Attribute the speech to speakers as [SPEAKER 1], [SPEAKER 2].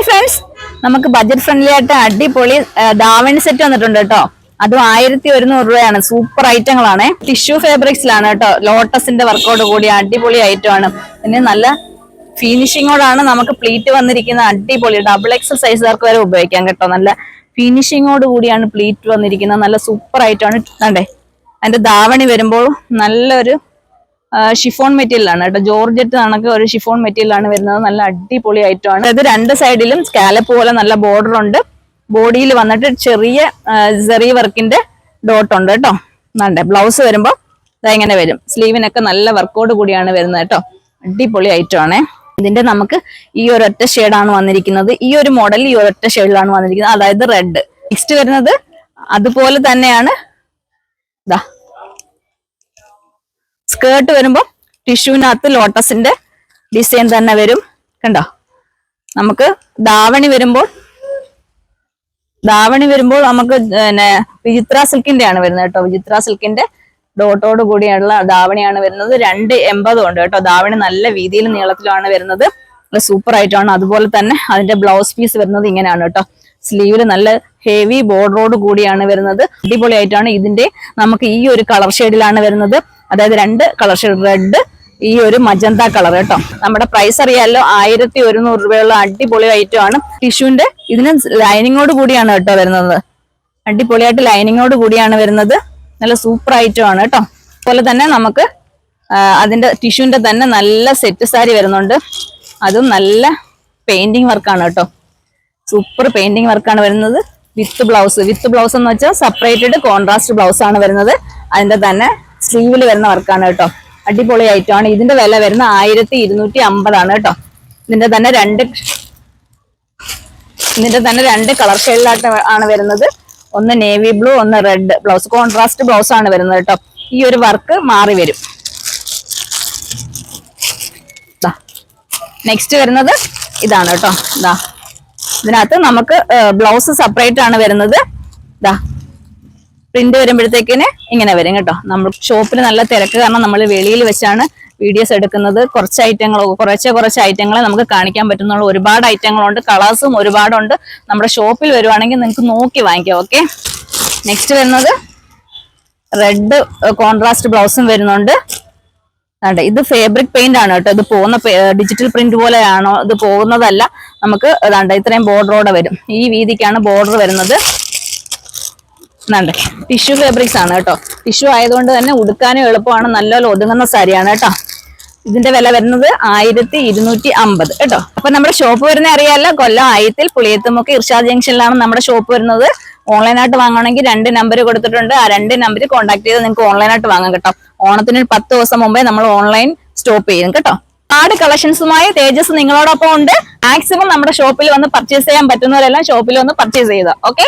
[SPEAKER 1] Hi friends നമുക്ക് budget friendly ആയിട്ട് അടിപൊളി ദാവണി സെറ്റ് വന്നിട്ടുണ്ട് കേട്ടോ. അതും ആയിരത്തി ഒരുന്നൂറ് രൂപയാണ് സൂപ്പർ ഐറ്റങ്ങളാണ് ടിഷ്യൂ ഫാബ്രിക്സിലാണ് കേട്ടോ. ലോട്ടസിന്റെ വർക്കോട് കൂടി അടിപൊളി ഐറ്റമാണ് പിന്നെ നല്ല ഫിനിഷിങ്ങോടാണ് നമുക്ക് പ്ലീറ്റ് വന്നിരിക്കുന്ന അടിപൊളി. ഡബിൾ എക്സൽ സൈസുകാർക്ക് വരെ ഉപയോഗിക്കാം കേട്ടോ. നല്ല ഫിനിഷിങ്ങോട് കൂടിയാണ് പ്ലീറ്റ് വന്നിരിക്കുന്നത്. നല്ല സൂപ്പർ ഐറ്റമാണ് കണ്ടേ? അതിന്റെ ദാവണി വരുമ്പോൾ നല്ലൊരു ഷിഫോൺ മെറ്റീരിയലാണ് കേട്ടോ. ജോർജറ്റ് കണക്ക് ഒരു ഷിഫോൺ മെറ്റീരിയലാണ് വരുന്നത്. നല്ല അടിപൊളി ഐറ്റമാണ് ഇത് രണ്ട് സൈഡിലും സ്കാലപ്പ് പോലെ നല്ല ബോർഡർ ഉണ്ട്. ബോഡിയിൽ വന്നിട്ട് ചെറിയ ചെറിയ വർക്കിന്റെ ഡോട്ട് ഉണ്ട് കേട്ടോ. വേണ്ടേ ബ്ലൗസ് വരുമ്പോൾ ഇങ്ങനെ വരും. സ്ലീവിനൊക്കെ നല്ല വർക്കോട് കൂടിയാണ് വരുന്നത് കേട്ടോ. അടിപൊളി ഐറ്റം ആണേ ഇതിന്റെ നമുക്ക് ഈ ഒരു ഒരൊറ്റ ഷെയ്ഡാണ് വന്നിരിക്കുന്നത്. ഈ ഒരു മോഡൽ ഈ ഒരൊറ്റ ഷെയ്ഡിലാണ് വന്നിരിക്കുന്നത്. അതായത് റെഡ് നെക്സ്റ്റ് വരുന്നത് അതുപോലെ തന്നെയാണ്. ഇതാ സ്കേർട്ട് വരുമ്പോൾ ടിഷ്യൂവിനകത്ത് ലോട്ടസിന്റെ ഡിസൈൻ തന്നെ വരും. കണ്ടോ? നമുക്ക് ദാവണി വരുമ്പോൾ ദാവണി വരുമ്പോൾ നമുക്ക് പിന്നെ വിചിത്ര സിൽക്കിന്റെ ആണ് വരുന്നത് കേട്ടോ. വിചിത്ര സിൽക്കിന്റെ ഡോട്ടോട് കൂടിയുള്ള ദാവണിയാണ് വരുന്നത്. രണ്ട് എൺപതും ഉണ്ട് കേട്ടോ. ദാവണി നല്ല വീതിയിൽ നീളത്തിലാണ് വരുന്നത്. സൂപ്പർ ആയിട്ടാണ്. അതുപോലെ തന്നെ അതിന്റെ ബ്ലൗസ് പീസ് വരുന്നത് ഇങ്ങനെയാണ് കേട്ടോ. സ്ലീവിൽ നല്ല ഹെവി ബോർഡറോട് കൂടിയാണ് വരുന്നത്. അടിപൊളിയായിട്ടാണ് ഇതിന്റെ നമുക്ക് ഈ ഒരു കളർ ഷെയ്ഡിലാണ് വരുന്നത്. അതായത് രണ്ട് കളർ ഷെയ്ഡ് റെഡ് ഈ ഒരു മജന്ത കളർ കേട്ടോ. നമ്മുടെ പ്രൈസ് അറിയാമല്ലോ ആയിരത്തി ഒരുന്നൂറ് രൂപയുള്ള അടിപൊളി ഐറ്റം ആണ്. ടിഷ്യൂന്റെ ഇതിന് ലൈനിങ്ങോട് കൂടിയാണ് കേട്ടോ വരുന്നത്. അടിപൊളിയായിട്ട് ലൈനിങ്ങോട് കൂടിയാണ് വരുന്നത്. നല്ല സൂപ്പർ ഐറ്റം ആണ് കേട്ടോ. അതുപോലെ തന്നെ നമുക്ക് അതിന്റെ ടിഷ്യൂന്റെ തന്നെ നല്ല സെറ്റ് സാരി വരുന്നുണ്ട്. അതും നല്ല പെയിന്റിങ് വർക്കാണ് കേട്ടോ. സൂപ്പർ പെയിന്റിങ് വർക്കാണ് വരുന്നത്. വിത്ത് ബ്ലൗസ് വിത്ത് ബ്ലൗസ് എന്ന് വെച്ചാൽ സെപ്പറേറ്റഡ് കോൺട്രാസ്റ്റ് ബ്ലൗസ് ആണ് വരുന്നത്. അതിന്റെ തന്നെ സ്ലീവിൽ വരുന്ന വർക്കാണ് കേട്ടോ. അടിപൊളി ഐറ്റം ആണ് ഇതിന്റെ വില വരുന്ന ആയിരത്തി ഇരുന്നൂറ്റി അമ്പതാണ് കേട്ടോ. ഇതിന്റെ തന്നെ രണ്ട് ഇതിന്റെ തന്നെ രണ്ട് കളർ ഷെയ്ഡിലായിട്ട് ആണ് വരുന്നത്. ഒന്ന് നേവി ബ്ലൂ ഒന്ന് റെഡ് ബ്ലൗസ് കോൺട്രാസ്റ്റ് ബ്ലൗസ് ആണ് വരുന്നത് കേട്ടോ. ഈ ഒരു വർക്ക് മാറി വരും. നെക്സ്റ്റ് വരുന്നത് ഇതാണ് കേട്ടോ. ഇതാ ഇതിനകത്ത് നമുക്ക് ബ്ലൗസ് സെപ്പറേറ്റ് ആണ് വരുന്നത്. ഇതാ പ്രിന്റ് വരുമ്പോഴത്തേക്കിന് ഇങ്ങനെ വരും കേട്ടോ. നമ്മൾ ഷോപ്പിൽ നല്ല തിരക്ക് കാരണം നമ്മൾ വെളിയിൽ വെച്ചാണ് വീഡിയോസ് എടുക്കുന്നത്. കുറച്ച് ഐറ്റങ്ങൾ കുറച്ച് കുറച്ച് ഐറ്റങ്ങളെ നമുക്ക് കാണിക്കാൻ പറ്റുന്നുള്ളൂ. ഒരുപാട് ഐറ്റങ്ങളുണ്ട് കളേഴ്സും ഒരുപാടുണ്ട്. നമ്മുടെ ഷോപ്പിൽ വരുവാണെങ്കിൽ നിങ്ങൾക്ക് നോക്കി വാങ്ങിക്കാം ഓക്കെ നെക്സ്റ്റ് വരുന്നത് റെഡ് കോൺട്രാസ്റ്റ് ബ്ലൗസും വരുന്നുണ്ട്. അതെ ഇത് ഫേബ്രിക് പെയിന്റ് ആണ് കേട്ടോ. ഇത് പോകുന്ന ഡിജിറ്റൽ പ്രിന്റ് പോലെയാണോ? ഇത് പോകുന്നതല്ല. നമുക്ക് അതാണ്ട് ഇത്രയും ബോർഡറോടെ വരും. ഈ വീതിക്കാണ് ബോർഡർ വരുന്നത്. എന്നാണ്ട് ടിഷ്യൂ ഫാബ്രിക്സ് ആണ് കേട്ടോ. ടിഷ്യൂ ആയതുകൊണ്ട് തന്നെ ഉടുക്കാനും എളുപ്പമാണ്. നല്ലപോലെ ഒതുങ്ങുന്ന സാരിയാണ് കേട്ടോ. ഇതിന്റെ വില വരുന്നത് ആയിരത്തി ഇരുന്നൂറ്റി അമ്പത് കേട്ടോ. അപ്പൊ നമ്മുടെ ഷോപ്പ് വരുന്ന അറിയാലോ കൊല്ലം ആയത്തിൽ പുളിയത്തുമുക്ക് ഇർഷാദ് ജംഗ്ഷനിലാണ് നമ്മുടെ ഷോപ്പ് വരുന്നത്. ഓൺലൈനായിട്ട് വാങ്ങണമെങ്കിൽ രണ്ട് നമ്പർ കൊടുത്തിട്ടുണ്ട്. ആ രണ്ട് നമ്പർ കോൺടാക്ട് ചെയ്ത് നിങ്ങൾക്ക് ഓൺലൈനായിട്ട് വാങ്ങാം കേട്ടോ. ഓണത്തിന് പത്ത് ദിവസം മുമ്പേ നമ്മൾ ഓൺലൈൻ സ്റ്റോപ്പ് ചെയ്യും കേട്ടോ. ഒരുപാട് കളക്ഷൻസുമായി തേജസ് നിങ്ങളോടൊപ്പം ഉണ്ട്. മാക്സിമം നമ്മുടെ ഷോപ്പിൽ വന്ന് പർച്ചേസ് ചെയ്യാൻ പറ്റുന്നവരെല്ലാം ഷോപ്പിൽ വന്ന് പർച്ചേസ് ചെയ്തോ ഓക്കെ